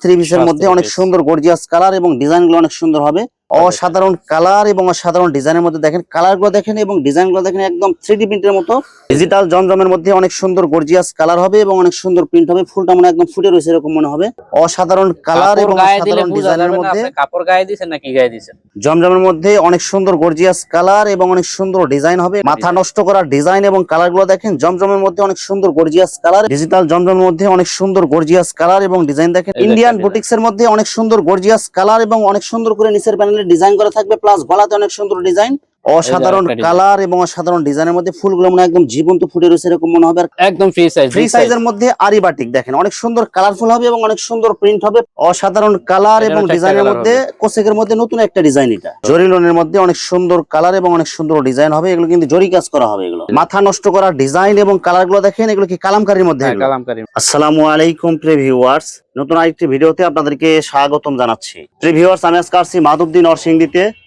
Three পিসের মধ্যে অনেক সুন্দর গর্জিয়াস কালার এবং ডিজাইনগুলো অনেক সুন্দর হবে। অসাধারণ কালার এবং অসাধারণ ডিজাইনের মধ্যে দেখেন কালারগুলো দেখেন এবং ডিজাইনগুলো দেখেন একদম থ্রি ডি প্রিন্টের মতো। ডিজিটাল জমজমের মধ্যে অনেক সুন্দর গর্জিয়াস কালার হবে এবং অনেক সুন্দর প্রিন্ট হবে ফুলটা মনে একদম ফুটে রয়েছে এরকম মনে হবে। অসাধারণ কালার এবং অসাধারণ ডিজাইনের মধ্যে। কাপড় গায়ে দিছেন নাকি গায়ে দিছেন জমজমের মধ্যে অনেক সুন্দর গর্জিয়াস কালার এবং অনেক সুন্দর ডিজাইন হবে। মাথা নষ্ট করা ডিজাইন এবং কালারগুলো দেখেন জমজমের মধ্যে অনেক সুন্দর গর্জিয়াস কালার। ডিজিটাল জমজমের মধ্যে অনেক সুন্দর গর্জিয়াস কালার এবং ডিজাইন দেখেন। ইন্ডিয়ান বুটিক্স এর মধ্যে অনেক সুন্দর গর্জিয়াস কালার এবং অনেক সুন্দর করে নিচের প্যানেলে ডিজাইন করা থাকবে প্লাস গলাতে অনেক সুন্দর ডিজাইন অসাধারণ কালার এবং অসাধারণ ডিজাইনের মধ্যে ফুলগুলো মনে হয় একদম জীবন্ত ফুটে রয়েছে এরকম মনে হবে একদম ফ্রি সাইজ ফ্রি সাইজের মধ্যে আরি বাটিক দেখেন অনেক সুন্দর কালারফুল হবে এবং অনেক সুন্দর প্রিন্ট হবে। অসাধারণ কালার এবং ডিজাইনের মধ্যে কোসেকের মধ্যে নতুন একটা ডিজাইন এটা। জরি লোনের মধ্যে অনেক সুন্দর কালার এবং অনেক সুন্দর ডিজাইন হবে এগুলো কিন্তু জরি কাজ করা হবে এগুলো। মাথা নষ্ট করা ডিজাইন এবং কালারগুলো দেখেন এগুলো কি কালামকারীর মধ্যে এগুলো? কালামকারী আসসালামু আলাইকুম প্রিভিউয়ার্স নতুন আরেকটি ভিডিওতে আপনাদেরকে স্বাগতম জানাচ্ছি। প্রিভিউয়ার্স আমি আজকে আসছি মাধবদী নরসিংদীতে।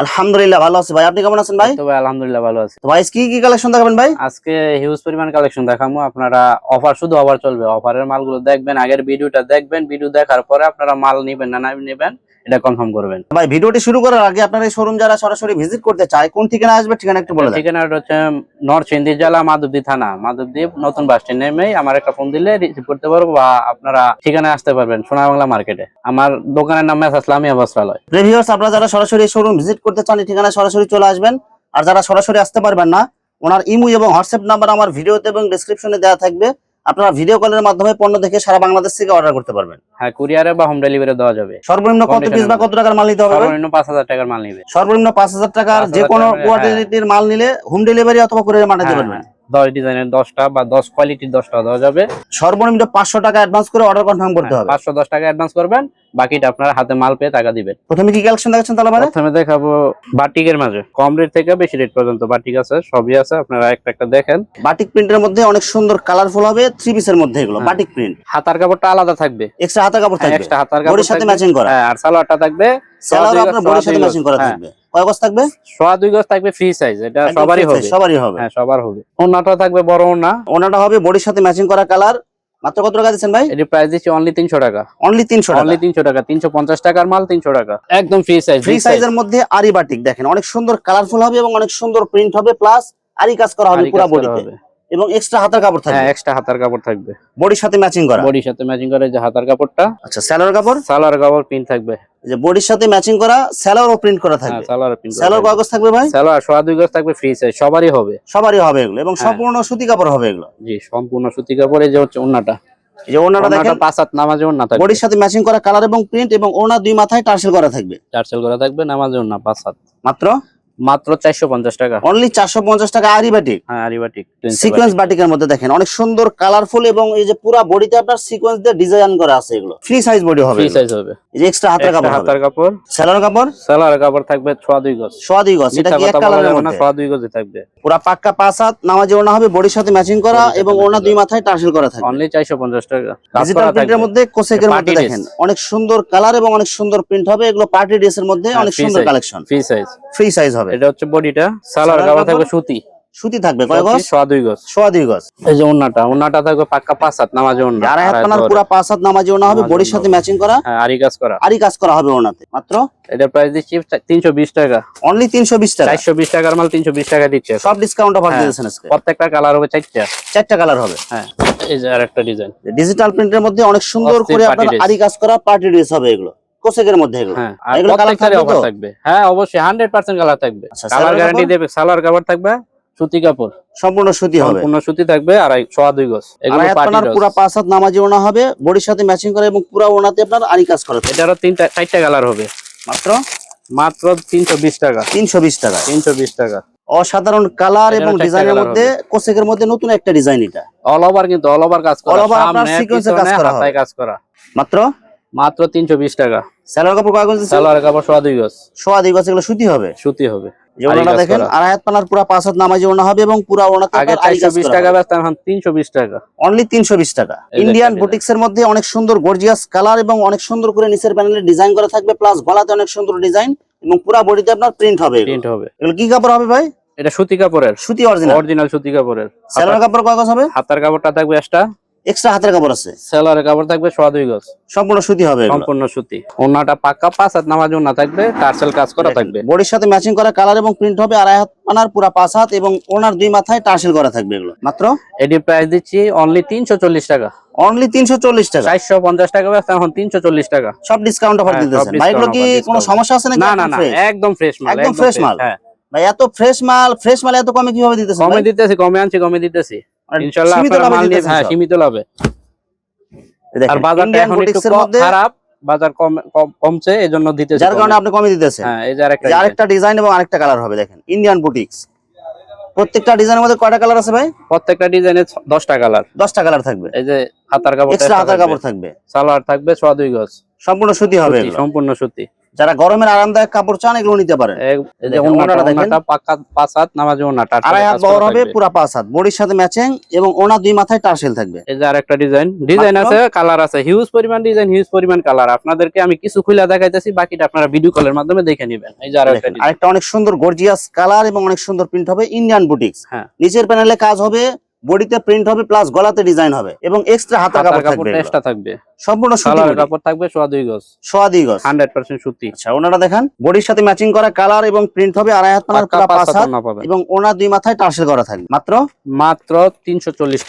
আলহামদুলিল্লাহ ভালো আছি ভাই। আপনি কেমন আছেন ভাই? তো ভাই আলহামদুলিল্লাহ ভালো আছি। তো ভাই কি কি কালেকশন দেখাবেন ভাই? আজকে হিউজ পরিমাণ কালেকশন দেখাবো। আপনারা অফার শুধু অফার চলবে। অফারের মালগুলো দেখবেন আগের ভিডিওটা দেখবেন। ভিডিও দেখার পরে আপনারা মাল নেবেন না নেবেন এটা কনফার্ম করবেন। ভাই ভিডিওটি শুরু করার আগে আপনার এই শোরুম যারা সরাসরি ভিজিট করতে চায় কোন ঠিকানা আসবে ঠিকানা একটু বলে ঠিকানাটা হচ্ছে নরসিংদী জেলা মাধবদী থানা। মাধবদী নতুন বাস স্ট্যান্ড নেমেই আমার একটা ফোন দিলে রিসিভ করতে পারব বা আপনারা ঠিকানায় আসতে পারবেন সোনাবাংলা মার্কেটে আমার দোকানের নাম বস্ত্রালয়। আপনারা যারা সরাসরি শোরুম ভিজিট করতে চান এই ঠিকানায় সরাসরি চলে আসবেন। আর যারা সরাসরি আসতে পারবেন না ওনার ইমু এবং হোয়াটসঅ্যাপ নাম্বার আমার ভিডিওতে এবং ডেসক্রিপশনে দেওয়া থাকবে। আপনারা ভিডিও কলের মাধ্যমে পণ্য দেখে সারা বাংলাদেশ থেকে অর্ডার করতে পারবেন। হ্যাঁ কুরিয়ারে বা হোম ডেলিভারি দেওয়া যাবে। সর্বনিম্ন কত পিস বা কত টাকার মাল নিতে হবে? সর্বনিম্ন পাঁচ হাজার টাকার মাল নিবে। সর্বনিম্ন পাঁচ হাজার টাকার 5,000 যে কোনো হ্যাঁ। কোয়ালিটির মাল নিলে হোম ডেলিভারি অথবা কুরিয়ারে মাল নিতে পারবেন হ্যাঁ। দশ ডিজাইনের দশটা বা দশ কোয়ালিটির দশটা দেওয়া যাবে। সর্বনিম্ন পাঁচশো টাকা অ্যাডভান্স করে অর্ডার কনফার্ম করতে হবে। পাঁচশো দশ টাকা অ্যাডভান্স করবেন বাকিটা আপনার হাতে মাল পেয়ে টাকা দিবেন। প্রথমে কি কালেকশন দেখাচ্ছেন তাহলে মানে প্রথমে দেখাবো বাটিকের মাঝে। কম রেট থেকে বেশি রেট পর্যন্ত বাটিক আছে সবই আছে আপনারা একটা একটা দেখেন। বাটিক প্রিন্টের মধ্যে অনেক সুন্দর কালারফুল হবে থ্রি পিসের মধ্যে এগুলো হ্যাঁ। বাটিক প্রিন্ট হাতার কাপড়টা আলাদা থাকবে। এক্সট্রা হাতা কাপড় থাকবে। এক্সট্রা হাতার কাপড়ের সাথে। ম্যাচিং করা। হ্যাঁ আর সালোয়ারটা থাকবে। দুই আপনার বডির সাথে ম্যাচিং করা হ্যাঁ, থাকবে। কয় গজ থাকবে? সোয়া দুই গজ থাকবে ফ্রি সাইজ এটা সবারই হবে। সবারই হবে। হ্যাঁ সবার হবে। ওনাটা থাকবে বড় ওনা ওনাটা হবে বডির সাথে ম্যাচিং করা কালার মাত্র কত টাকা দিচ্ছেন ভাই? এর প্রাইস দিচ্ছি অনলি তিনশো টাকা। অনলি তিনশো টাকা। অনলি তিনশো টাকা তিনশো পঞ্চাশ টাকার মাল তিনশো টাকা। একদম ফ্রি সাইজ ফ্রি সাইজের মধ্যে আরি বাটিক দেখেন অনেক সুন্দর কালারফুল হবে এবং অনেক সুন্দর প্রিন্ট হবে প্লাস আরি কাজ করা হবে পুরো বডিতে এবং এক্সট্রা হাতার কাপড় হ্যাঁ থাকবে এক্সট্রা হাতার কাপড় থাকবে। বডির সাথে ম্যাচিং করা। বডির সাথে ম্যাচিং করে যে হাতার কাপড়টা। আচ্ছা স্যালোর কাপড়? সালোয়ার কাপড় পিন থাকবে। যে বডির সাথে ম্যাচিং করা স্যালোরও প্রিন্ট করা থাকবে। স্যালোর কয় গজ থাকবে। ভাই? সালোয়ার সোয়া দুই গজ থাকবে ফ্রি সাইজ সবারই হবে। সবারই হবে এগুলো এবং হ্যাঁ। সম্পূর্ণ সুতি কাপড় হবে এগুলো। জি সম্পূর্ণ সুতি কাপড় এই যে হচ্ছে ওন্নাটা এই যে ওন্নাটা দেখেন পাঁচ হাত নামাজে ওন্না থাকবে। বডির সাথে ম্যাচিং করা কালার এবং প্রিন্ট এবং ওন্না দুই মাথায় টার্সেল করা থাকবে। টার্সেল করা থাকবে নামাজে ওন্না পাঁচ হাত মাত্র? মাত্র চারশো পঞ্চাশ টাকা। অনলি চারশো পঞ্চাশ টাকা আরি বাটিক হ্যাঁ আরিবাটিক সিকোয়েন্স বাটিকের মধ্যে দেখেন অনেক সুন্দর কালারফুল এবং এই যে পুরো বডিতে আপনার সিকোয়েন্স দিয়ে ডিজাইন করা আছে এগুলো। ফ্রি সাইজ বডি হবে ফ্রি সাইজ হবে। এই যে এক্সট্রা হাতের কাপড় হবে। কাপড়। সেলার কাপড়? সালোয়ার কাপড় থাকবে সোয়া দুই গজ। সোয়া দুই গজ এটা কি এক কালারের মধ্যে? সোয়া দুই গজে থাকবে। পুরো পাক্কা পাঁচ হাত নামাজে ওনা হবে বডির সাথে ম্যাচিং করা এবং matching ওনা দুই মাথায় টার্সেল করা থাকবে। অনলি চারশো পঞ্চাশ টাকা। ডিজিটাল প্রিন্টের মধ্যে কোসেকের মধ্যে দেখেন অনেক সুন্দর কালার এবং অনেক সুন্দর প্রিন্ট হবে এগুলো পার্টি ড্রেসের মধ্যে হ্যাঁ, অনেক সুন্দর collection free size free size হবে। এটা হচ্ছে বডিটা সালোয়ার কাপড়? থাকবে সুতি। সুতি থাকবে। কয় গজ? সোয়া দুই গজ। সোয়া দুই গজ। এই যে ওন্নাটা ওন্নাটা থাকবে পাক্কা পাঁচ হাত নামাজে ওন্না আড়াই হাত পানার পুরো পাঁচ হাত নামাজে ওনা হবে বডির সাথে ম্যাচিং করা? হ্যাঁ আরি কাজ করা। আরই কাজ করা হবে ওনাতে মাত্র? এটা প্রাইস দিচ্ছি তিনশো বিশ টাকা। অনলি তিনশো বিশ টাকা? চারশো বিশ টাকার মাল তিনশো বিশ টাকা দিচ্ছে। সব ডিসকাউন্ট অফার হ্যাঁ। দিয়েছেন আজকে? প্রত্যেকটা কালার হবে চারটা। চারটা কালার হবে? হ্যাঁ এই যে আর একটা ডিজাইন ডিজিটাল প্রিন্টের মধ্যে অনেক সুন্দর করে আপনার আরি কাজ করা পার্টি ড্রেস হবে এগুলো। কোসেকের মধ্যে এগুলো। হ্যাঁ এগুলো অফার থাকবে হ্যাঁ অবশ্যই হান্ড্রেড পার্সেন্ট কালার থাকবে। আচ্ছা, কালার গ্যারান্টি দেবে সালোয়ার কাপড় থাকবে সুতি কাপড়। সম্পূর্ণ সুতি হবে। সম্পূর্ণ সুতি থাকবে আর এই সোয়া দুই গজ। পার্টি পানার পুরো পাঁচ হাত নামাজি ওনা হবে বডির সাথে ম্যাচিং করা এবং পুরো ওনাতে আপনার আরি কাজ করা। এটারও তিনটা চারটা কালার হবে। মাত্র? মাত্র তিনশো বিশ টাকা। তিনশো বিশ টাকা। তিনশো বিশ টাকা। অসাধারণ কালার এবং ডিজাইনের মধ্যে কোসেকের মধ্যে নতুন একটা ডিজাইন এটা। অল ওভার কিন্তু অল ওভার কাজ করা। Over আপনার সামনে কাজ করা হবে। কাজ করা। মাত্র? মাত্র তিনশো বিশ টাকা। স্যালোয়ার কাপড় কয় গজ সালোয়ার কাপড় সোয়া দুই গজ। সোয়া দুই গজ এগুলো সুতি হবে? সুতি হবে। যে দেখেন আড়াই হাত পানার পুরা পাঁচ হাত নামাজি ওনা হবে এবং পুরা ওনাতে আগে চারশো বিশ টাকা এখন টাকা। অনলি ইন্ডিয়ান দেখেন, বুটিক্স এর মধ্যে অনেক সুন্দর গর্জিয়াস কালার এবং অনেক সুন্দর করে নিচের প্যানেলে ডিজাইন করা থাকবে প্লাস গলাতে অনেক সুন্দর ডিজাইন এবং পুরা বডিতে আপনার প্রিন্ট হবে প্রিন্ট হবে। এগুলো কি কাপড় হবে ভাই? এটা সুতি কাপড়ের। সুতি অরিজিনাল অরিজিনাল সুতি কাপড়ের। স্যালোয়ার কাপড় কয় গজ হবে? হাতার কাপড়টা থাকবে এক্সট্রা এক্সট্রা হাতের কাপড় আছে? সেলারের কাপড় থাকবে সোয়া দুই গজ। সম্পূর্ণ সুতি হবে সম্পূর্ণ সুতি। ওনাটা পাক্কা পাঁচ হাত নামাজ ওনা থাকবে টার্সেল কাজ করা থাকবে। বডির সাথে ম্যাচিং করা কালার এবং প্রিন্ট হবে আড়াই হাত পুরা পাঁচ হাত এবং ওনার দুই মাথায় টার্সেল করা থাকবে এগুলো। মাত্র? এটির প্রাইস দিচ্ছি অনলি তিনশো চল্লিশ টাকা। অনলি টাকা? টাকা ব্যস্ত এখন তিনশো চল্লিশ টাকা। সব ডিসকাউন্ট অফার হ্যাঁ, দিতেছেন। ভাই এগুলো কি কোনো সমস্যা আছে নাকি? না না না একদম ফ্রেশ মাল একদম fresh মাল? হ্যাঁ। ভাই এত ফ্রেশ মাল ফ্রেশ মাল এত কমে কীভাবে দিতেছেন কমে? দিতেছি কমে আনছি কমে দিতেছি। আর আপনারা মাল নিয়ে হ্যাঁ সীমিত লাভে। আর বাজারটা এখন একটু boutiques এর ক- মধ্যে খারাপ বাজার কম কম- কমছে এই জন্য যার কারণে আপনি কমে দিতেছেন। হ্যাঁ এই যে আরেকটা আরেকটা ডিজাইন এবং আরেকটা কালার হবে দেখেন ইন্ডিয়ান বুটিক্স প্রত্যেকটা ডিজাইনের মধ্যে কয়টা কালার আছে ভাই? প্রত্যেকটা ডিজাইনে কালার দশটা কালার থাকবে। এই যে হাতার কাপড় এক্সট্রা হাতের কাপড় থাকবে। সালোয়ার থাকবে ছ দুই গজ। সম্পূর্ণ সুতি হবে সম্পূর্ণ সুতি। যারা গরমের আরামদায়ক কাপড় চান এগুলো নিতে পারেন। পাঁচ হাত নামাজে ওনাটা আড়াই হাত বহর হবে পুরা পাঁচ হাত। বডির সাথে ম্যাচিং এবং ওনা দুই মাথায় টার্সেল থাকবে। এই যে আরেকটা ডিজাইন ডিজাইন আছে কালার আছে হিউজ পরিমাণ ডিজাইন হিউজ পরিমাণ কালার আপনাদেরকে আমি কিছু খুলে দেখাইতেছি বাকিটা আপনারা ভিডিও কলের মাধ্যমে দেখে নেবেন। এই যে আরেকটা আরেকটা অনেক সুন্দর গর্জিয়াস কালার এবং অনেক সুন্দর প্রিন্ট হবে ইন্ডিয়ান বুটিক্স হ্যাঁ। নিচের প্যানেলে কাজ হবে বডিতে প্রিন্ট হবে প্লাস গলাতে ডিজাইন হবে। এবং এক্সট্রা হাতের হাতার কাপড় থাকবে। সম্পূর্ণ সুতি সালোয়ার কাপড় থাকবে সোয়া দুই গজ। সোয়া দুই গজ। হান্ড্রেড পার্সেন্ট সুতি। আচ্ছা দেখেন বডির সাথে ম্যাচিং করা কালার এবং প্রিন্ট হবে আড়াই হাত পানার পাঁচ হাত এবং দুই মাথায় টার্সেল করা থাকবে। মাত্র? মাত্র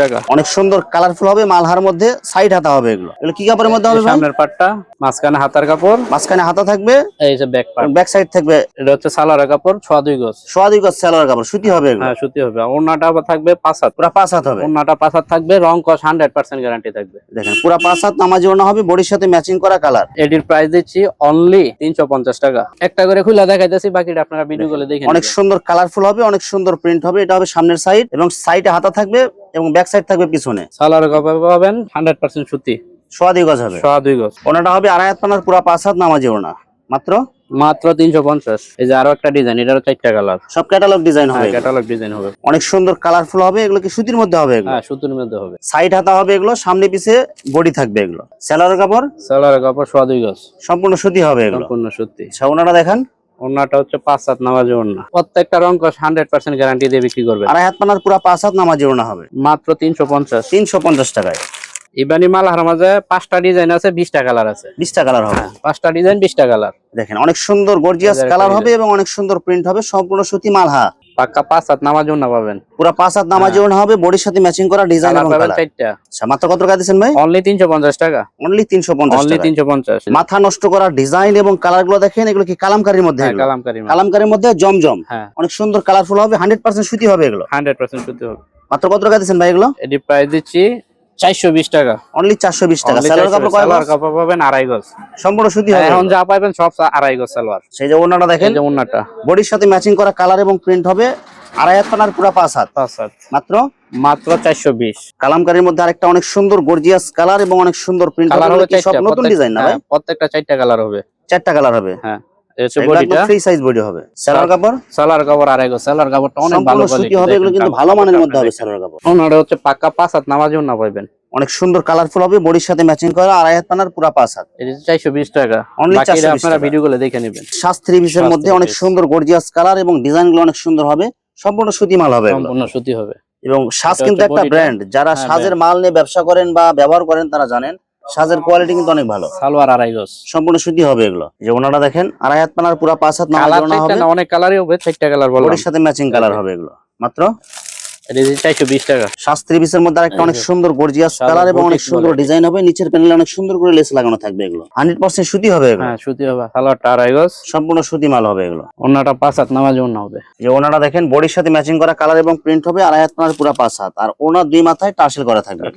টাকা। অনেক সুন্দর কালারফুল হবে মালহার মধ্যে সাইড হাতা হবে এগুলো। এগুলো কি কাপড়ের মধ্যে হবে সামনের পাটটা মাঝখানে হাতার কাপড়। মাঝখানে হাতা থাকবে এই যে ব্যাক পার্ট ব্যাক সাইড থাকবে। এটা হচ্ছে সালোয়ার কাপড় সোয়া দুই গজ। সোয়া দুই গজ সালোয়ার কাপড় সুতি হবে এগুলো। হ্যাঁ সুতি হবে। ওনাটা থাকবে পাঁচ হাত। পুরা পাঁচ হাত হবে। ওনাটা পাঁচ হাত থাকবে রং কস হান্ড্রেড পার্সেন্ট গ্যারান্টি থাকবে। দেখেন পুরা পাঁচ হাত নামাজি ওনা হবে বডির সাথে ম্যাচিং করা কালার এটির প্রাইস দিচ্ছি অনলি তিনশো পঞ্চাশ টাকা। একটা করে খুলে দেখাইতেছি বাকিটা আপনারা ভিডিও করে দেখেন অনেক সুন্দর কালারফুল হবে অনেক সুন্দর প্রিন্ট হবে এটা হবে সামনের সাইড এবং সাইডে হাতা থাকবে এবং ব্যাক সাইড থাকবে পিছনে। সালার কাপড় পাবেন হান্ড্রেড পার্সেন্ট সত্যি সোয়া দুই গজ হবে। সোয়া দুই গজ। ওনাটা হবে আড়াই হাত পানার পুরা পাঁচ হাত নামাজি ওনা মাত্র মাত্র তিনশো পঞ্চাশ। এই যে আরও একটা ডিজাইন এটারও চারটা কালার সব ক্যাটালগ ডিজাইন হবে। ক্যাটালগ ডিজাইন হবে। অনেক সুন্দর কালারফুল হবে এগুলো কি সুতির মধ্যে হবে হ্যাঁ সুতির মধ্যে হবে। সাইড হাতা হবে এগুলো সামনে পিছে বডি থাকবে এগুলো। স্যালোয়ার কাপড়? সালোয়ার কাপড় সোয়া দুই গজ। সম্পূর্ণ সুতি হবে এগুলো। সম্পূর্ণ সুতি। আচ্ছা ওনারা দেখেন। ওনাটা হচ্ছে পাঁচ হাত নামাজে ওনা প্রত্যেকটা রং হান্ড্রেড পার্সেন্ট গ্যারান্টি দিয়ে বিক্রি করবে আড়াই হাত পানার পুরা পাঁচ হাত নামাজি ওনা হবে। মাত্র তিনশো পঞ্চাশ। তিনশো পঞ্চাশ টাকায়। ইবানি মাল হার মাঝে পাঁচটা ডিজাইন আছে বিশটা কালার আছে। বিশটা কালার হবে। পাঁচটা ডিজাইন বিশটা কালার। দেখেন অনেক সুন্দর গর্জিয়াস কালার হবে এবং অনেক সুন্দর প্রিন্ট হবে সম্পূর্ণ সুতি মালহা পাক্কা পাঁচ হাত নামাজে ওনা পাবেন। পুরা পাঁচ হাত নামাজি ওনা হবে বডির সাথে ম্যাচিং করা ডিজাইন এবং কালার চারটা। আচ্ছা মাত্র কত টাকা দিচ্ছেন ভাই? অনলি তিনশো পঞ্চাশ টাকা। অনলি তিনশো পঞ্চাশ অনলি টাকা তিনশো পঞ্চাশ। মাথা নষ্ট করা ডিজাইন এবং কালারগুলো দেখেন এগুলো কি কালামকারীর মধ্যে হ্যাঁ? কালামকারীর মধ্যে। জমজম। হ্যাঁ। অনেক সুন্দর কালারফুল হবে হান্ড্রেড পার্সেন্ট সুতি হবে এগুলো। হান্ড্রেড পার্সেন্ট সুতি হবে। মাত্র কত টাকা দিচ্ছেন ভাই এগুলো? এটি প্রাইস দিচ্ছি টাকা। অনলি চারশো বিশ টাকা। Only স্যালোয়ার 420 কাপড় কয় সালোয়ার কাপড় পাবেন আড়াই গজ। সম্পূর্ণ সুতি হবে। এখন যা পাবেন সব আড়াই গজ সালোয়ার। সেই যে দেখেন। যে বডির সাথে ম্যাচিং করা কালার এবং প্রিন্ট হবে আড়াই হাত পানার পুরা পাঁচ হাত। পাঁচ হাত। মাত্র? মাত্র চারশো বিশ। কালামকারীর মধ্যে আরেকটা অনেক সুন্দর গর্জিয়াস কালার এবং অনেক সুন্দর প্রিন্ট হবে। হবে সব নতুন ডিজাইন না ভাই? হ্যাঁ, প্রত্যেকটা চারটা কালার হবে। চারটা কালার হবে। হ্যাঁ। হচ্ছে বডিটা। ফ্রি সাইজ বডি হবে। সালোয়ার কাপড়? সালোয়ার কাপড় আড়াই গজ সালোয়ার কাপড়টা অনেক ভালো সম্পূর্ণ হবে এগুলো কিন্তু ভালো মানের মধ্যে হবে সালোয়ার কাপড়। ওনাটা হচ্ছে পাক্কা পাঁচ হাত নামাজেও না পাইবেন। অনেক সুন্দর কালারফুল হবে বডির সাথে ম্যাচিং করা আড়াই হাত পানার পুরা পাঁচ হাত। এটা টাকা। বাকিটা আপনারা দেখে নেবেন। পিসের মধ্যে অনেক সুন্দর গর্জিয়াস কালার এবং ডিজাইনগুলো অনেক সুন্দর হবে। সম্পূর্ণ সুতি মাল হবে সম্পূর্ণ সুতি হবে। এবং সাজ কিন্তু একটা ব্র্যান্ড যারা হ্যাঁ, সাজের মাল নিয়ে ব্যবসা করেন বা ব্যবহার করেন তারা জানেন সাজের কোয়ালিটি কিন্তু অনেক ভালো। সালোয়ার আড়াই গজ। সম্পূর্ণ সুতি হবে এগুলো। যে ওনারা দেখেন আড়াই হাত পানার পুরা পাঁচ হাত নামাজ হবে। না অনেক কালারই হবে চারটা কালার বললাম। বডির সাথে ম্যাচিং কালার হবে এগুলো। মাত্র? পিসের মধ্যে আরেকটা অনেক সুন্দর গর্জিয়াস কালার এবং অনেক সুন্দর ডিজাইন হবে। নিচের প্যানেলে অনেক সুন্দর করে লেস লাগানো থাকবে এগুলো। হান্ড্রেড পার্সেন্ট সুতি হবে এগুলো। হ্যাঁ সুতি হবে। সালোয়ারটা আড়াই গজ। সম্পূর্ণ সুতি মাল হবে এগুলো। পাঁচ হাত নামাজ হবে। যে দেখেন বডির সাথে ম্যাচিং করা কালার এবং প্রিন্ট হবে আড়াই হাত পানার পুরা পাঁচ হাত। আর ওনার দুই মাথায় টার্সেল করা থাকবে।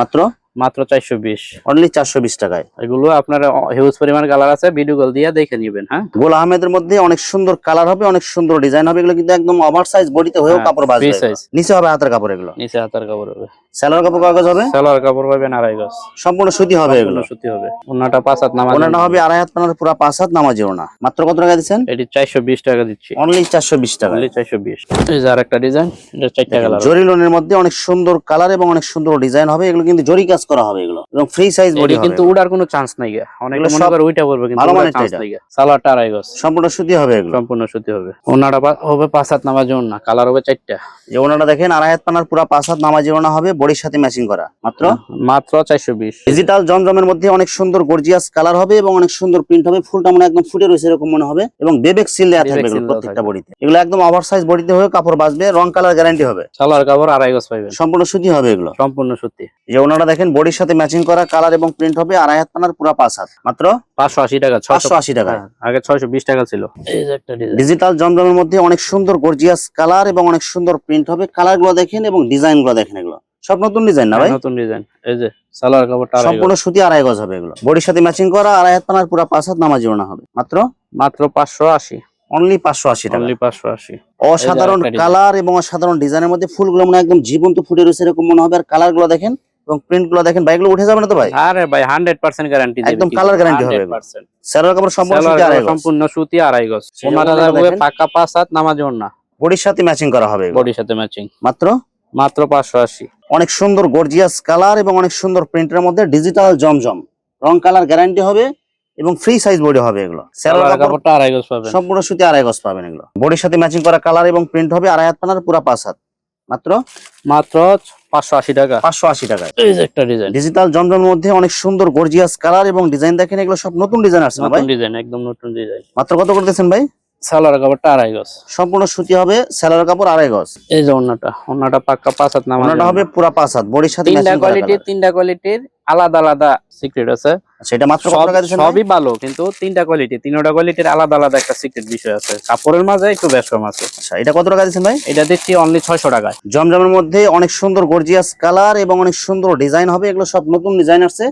মাত্র? মাত্র চারশো বিশ। অনলি চারশো বিশ টাকায়। এগুলো আপনার হিউজ পরিমাণ কালার আছে ভিডিও কল দিয়ে দেখে নিবেন হ্যাঁ? গোল আহমেদের মধ্যে অনেক সুন্দর কালার হবে অনেক সুন্দর ডিজাইন হবে এগুলো কিন্তু একদম ওভার সাইজ বডিতে হয়েও হ্যাঁ, কাপড় বাজবে। নিচে হবে হাতের কাপড় এগুলো। নিচে হাতের কাপড় হবে। স্যালোয়ার কাপড় হবে? সালোয়ার কাপড় পাবেন আড়াই গজ। সম্পূর্ণ সুতি হবে এগুলো? সুতি হবে। ওনাটা পাঁচ হাত নামাজ ওনাটা হবে। আড়াই হাত পানার পুরা পাঁচ হাত নামাজি ওনা মাত্র কত টাকা দিচ্ছেন? এটি চারশো বিশ টাকা দিচ্ছি। অনলি চারশো বিশ টাকা। অনলি চারশো বিশ। এই যে আর একটা ডিজাইন এটা চারটা কালার জরি লোনের মধ্যে অনেক সুন্দর কালার এবং অনেক সুন্দর ডিজাইন হবে। এগুলো কিন্তু জরি কাজ করা হবে এগুলো। এবং ফ্রি সাইজ বডি কিন্তু উড়ার কোনো চান্স নাই গা অনেকে মনে করে ওইটা কিন্তু ভালো চান্স নাই গা সালোয়ারটা আড়াই গজ। সম্পূর্ণ সুতি হবে এগুলো। সম্পূর্ণ সুতি হবে। ওনাটা হবে পাঁচ হাত নামাজ ওনা কালার হবে চারটা। যে ওনাটা দেখেন আড়াই হাত পানার পুরা পাঁচ হাত নামাজি ওনা হবে। বডির সাথে ম্যাচিং করা মাত্র? মাত্র চারশো বিশ। ডিজিটাল জমজমের মধ্যে অনেক সুন্দর গর্জিয়াস কালার হবে এবং অনেক সুন্দর প্রিন্ট হবে ফুলটা মনে একদম ফুটে রয়েছে এরকম মনে হবে এবং বেবেক সিল দেওয়া থাকবে প্রত্যেকটা বডিতে। এগুলো একদম ওভার সাইজ বডিতে হয়ে কাপড় বাঁচবে রং কালার গ্যারান্টি হবে। সালোয়ার কাপড় আড়াই গজ পাইবেন। সম্পূর্ণ সুতি হবে এগুলো। সম্পূর্ণ সুতি। যে ওনারা দেখেন বডির সাথে ম্যাচিং করা কালার এবং প্রিন্ট হবে আড়াই হাত পানার পুরা পাঁচ হাত। মাত্র? পাঁচশো আশি টাকা ছয়শো পাঁচশো আশি টাকা। হ্যাঁ, আগে ছয়শো বিশ টাকা ছিল। ডিজিটাল জমজমের মধ্যে অনেক সুন্দর গর্জিয়াস কালার এবং অনেক সুন্দর প্রিন্ট হবে। কালারগুলো দেখেন এবং ডিজাইনগুলো দেখেন এগুলো। সব নতুন ডিজাইন না ভাই? নতুন ডিজাইন এই যে সালোয়ার কাপড়টা সম্পূর্ণ সুতি আড়াই গজ হবে এগুলো। বডির সাথে ম্যাচিং করা আড়াই হাত পানার পুরা পাঁচ হাত নামাজি ওনা হবে। মাত্র? মাত্র পাঁচশো আশি। অনলি পাঁচশো আশি টাকা। অনলি পাঁচশো আশি। অসাধারণ কালার এবং অসাধারণ ডিজাইনের মধ্যে ফুলগুলো মনে হয় একদম জীবন্ত ফুটে রয়েছে এরকম মনে হবে। আর কালারগুলো দেখেন এবং প্রিন্টগুলো দেখেন বাইকগুলো উঠে যাবে না তো ভাই? আরে ভাই হান্ড্রেড পার্সেন্ট গ্যারান্টি একদম কালার গ্যারান্টি হবে এগুলো। স্যালোয়ার কাপড় সম্পূর্ণ সুতি আড়াই গজ। সম্পূর্ণ সুতি আড়াই গজ। থাকবে দেখেন। পাকা পাঁচ হাত নামাজ ওনা বডির সাথে ম্যাচিং করা হবে বডির সাথে ম্যাচিং মাত্র? মাত্র পাঁচশো আশি। অনেক সুন্দর গর্জিয়াস কালার এবং অনেক সুন্দর প্রিন্টের মধ্যে ডিজিটাল জমজম। রং কালার গ্যারান্টি হবে এবং ফ্রি সাইজ বডি হবে এগুলো। কাপড়টা আড়াই গজ পাবেন। সম্পূর্ণ সুতি আড়াই গজ পাবেন এগুলো। বডির সাথে ম্যাচিং করা কালার এবং প্রিন্ট হবে আড়াই হাত পানার পুরা পাঁচ হাত। মাত্র মাত্র পাঁচশো আশি টাকা। পাঁচশো আশি টাকা। একটা ডিজাইন ডিজিটাল জমজমের মধ্যে অনেক সুন্দর গর্জিয়াস কালার এবং ডিজাইন দেখেন এগুলো সব নতুন ডিজাইন আসছে না ভাই? ডিজাইন একদম নতুন ডিজাইন মাত্র কত করতেছেন ভাই? সালোয়ার কাপড়টা আড়াই গজ। সম্পূর্ণ সুতি হবে স্যালোয়ার কাপড় আড়াই গজ। এই যে ওনাটা ওনাটা পাক্কা পাঁচ হাত ওনাটা হবে পুরা পাঁচ হাত বডির সাথে তিনটা কোয়ালিটির তিনটা কোয়ালিটির আলাদা আলাদা সিক্রেট আছে। সেটা মাত্র টাকা দিচ্ছেন ভাই? সবই ভালো কিন্তু তিনটা কোয়ালিটি তিনটা কোয়ালিটির আলাদা আলাদা একটা সিক্রেট বিষয় আছে। কাপড়ের মাঝে একটু কম আছে। আচ্ছা এটা কত টাকা দিচ্ছেন ভাই? এটা দিচ্ছি অনলি ছয়শো টাকায়। জমজমের মধ্যে অনেক সুন্দর গর্জিয়াস কালার এবং অনেক সুন্দর ডিজাইন হবে এগুলো সব নতুন ডিজাইন আসছে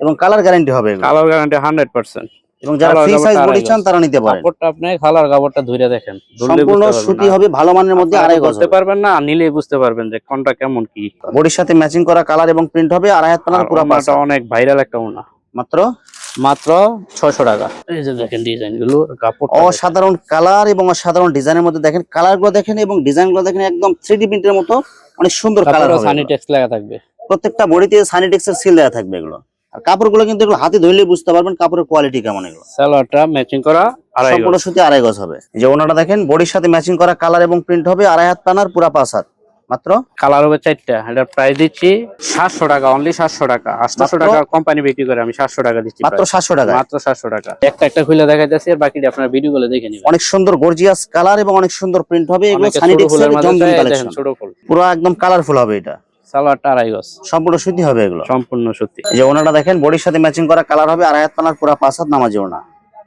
এবং কালার গ্যারান্টি হবে। কালার গ্যারান্টি হান্ড্রেড পার্সেন্ট এবং যারা ফ্রি সাইজ বডি চান তারা নিতে পারেন। কাপড়টা আপনি কালার কাপড়টা ধরে দেখেন। সম্পূর্ণ সুতি হবে ভালো মানের মধ্যে আড়াই গজ বুঝতে পারবেন না নিলেই বুঝতে পারবেন যে কোনটা কেমন কি। বডির সাথে ম্যাচিং করা কালার এবং প্রিন্ট হবে আড়াই হাত পানার পুরো হাত। অনেক ভাইরাল একটা ওনা। মাত্র? মাত্র ছয়শো টাকা। এই যে দেখেন ডিজাইনগুলো কাপড় অসাধারণ কালার এবং অসাধারণ ডিজাইনের মধ্যে দেখেন কালারগুলো দেখেন এবং ডিজাইনগুলো দেখেন একদম থ্রি ডি প্রিন্টের মতো অনেক সুন্দর কালার হবে সানি লাগা থাকবে। প্রত্যেকটা বডিতে সানিটেক্স এর সিল দেওয়া থাকবে এগুলো। আর কাপড়গুলো কিন্তু এগুলো হাতে ধরলেই বুঝতে পারবেন কাপড়ের কোয়ালিটি কেমন এগুলো। সালোয়ারটা ম্যাচিং করা আড়াই সম্পূর্ণ। সুতি আড়াই গজ হবে। যে ওনাটা দেখেন বডির সাথে ম্যাচিং করা কালার এবং প্রিন্ট হবে আড়াই হাত পানার পুরা পাঁচ হাত। মাত্র? কালার হবে চারটা। এটা প্রাইস দিচ্ছি সাতশো টাকা অনলি সাতশো টাকা। আটশো? টাকা কোম্পানি বিক্রি করে আমি সাতশো টাকা দিচ্ছি মাত্র সাতশো টাকা মাত্র সাতশো টাকা। একটা একটা খুলে দেখা যাচ্ছে আর বাকিটা আপনার ভিডিও গুলো দেখে নিবেন। অনেক সুন্দর গর্জিয়াস কালার এবং অনেক সুন্দর প্রিন্ট হবে। এগুলো ছোট ফুল। পুরো একদম কালারফুল হবে এটা। সালোয়ারটা আড়াই গজ। সম্পূর্ণ সুতি হবে এগুলো? সম্পূর্ণ এই যে ওনাটা দেখেন বডির সাথে ম্যাচিং করা কালার হবে আড়াই হাত পানার পুরা পাঁচ হাত নামাজি ওনা।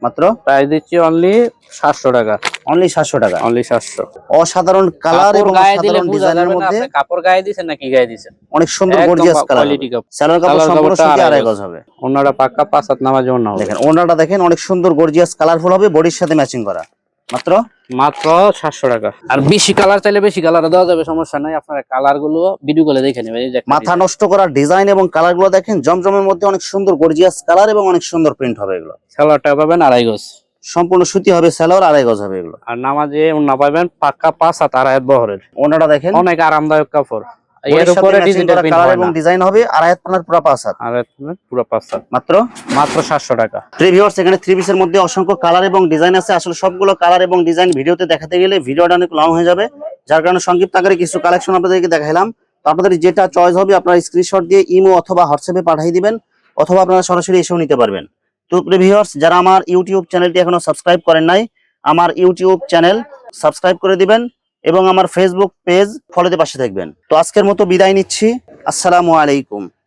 মাত্র? প্রাইস দিচ্ছি অনলি সাতশো টাকা। অনলি সাতশো টাকা। অনলি সাতশো। অসাধারণ কালার এবং গায়ে অসাধারণ ডিজাইনের মধ্যে কাপড় গায়ে দিছেন নাকি গায়ে দিছেন? অনেক সুন্দর গর্জিয়াস কালার কোয়ালিটি কাপড়। স্যালোয়ার কাপড় সম্পূর্ণ সুতি আড়াই গজ। হবে। অন্যটা পাক্কা পাঁচ হাত নামাজ হবে। দেখেন ওনাটা দেখেন অনেক সুন্দর গর্জিয়াস কালারফুল হবে বডির সাথে ম্যাচিং করা। মাত্র? মাত্র সাতশো টাকা। আর বেশি কালার চাইলে বেশি কালার দেওয়া যাবে সমস্যা নাই। আপনার কালারগুলো ভিডিও করে দেখে নেবেন মাথা নষ্ট করা ডিজাইন এবং কালারগুলো দেখেন জমজমের মধ্যে অনেক সুন্দর গর্জিয়াস কালার এবং অনেক সুন্দর প্রিন্ট হবে এগুলো। সালোয়ারটা পাবেন আড়াই গজ। সম্পূর্ণ সুতি হবে স্যালোয়ার আড়াই গজ হবে এগুলো। আর নামাজে না পাবেন পাক্কা পাঁচ হাত আড়াই হাত বহরের। ওনাটা দেখেন। অনেক আরামদায়ক কাপড়। এর উপরে ডিজিটাল প্রিন্ট কালার এবং ডিজাইন হবে আড়াই হাত পানার পুরো পাঁচ হাত। আপনার পুরো পাঁচ হাত। মাত্র? মাত্র সাতশো টাকা। থ্রি ভিউয়ার্স এখানে থ্রি পিসের মধ্যে অসংখ্য কালার এবং ডিজাইন আছে। আসলে সবগুলো কালার এবং ডিজাইন ভিডিওতে দেখাতে গেলে ভিডিওটা অনেক লং হয়ে যাবে। যার কারণে সংক্ষিপ্ত আকারে কিছু কালেকশন আপনাদেরকে দেখাইলাম। তো আপনাদের যেটা চয়েস হবে আপনারা স্ক্রিনশট দিয়ে ইমো অথবা হোয়াটসঅ্যাপে পাঠিয়ে দিবেন অথবা আপনারা সরাসরি এসেও নিতে পারবেন। তো ভিউয়ার্স যারা আমার ইউটিউব চ্যানেলটি এখনও সাবস্ক্রাইব করেন নাই আমার ইউটিউব চ্যানেল সাবস্ক্রাইব করে দিবেন। এবং আমার ফেসবুক পেজ ফলোতে পাশে থাকবেন। তো আজকের মতো বিদায় নিচ্ছি। আসসালামু আলাইকুম।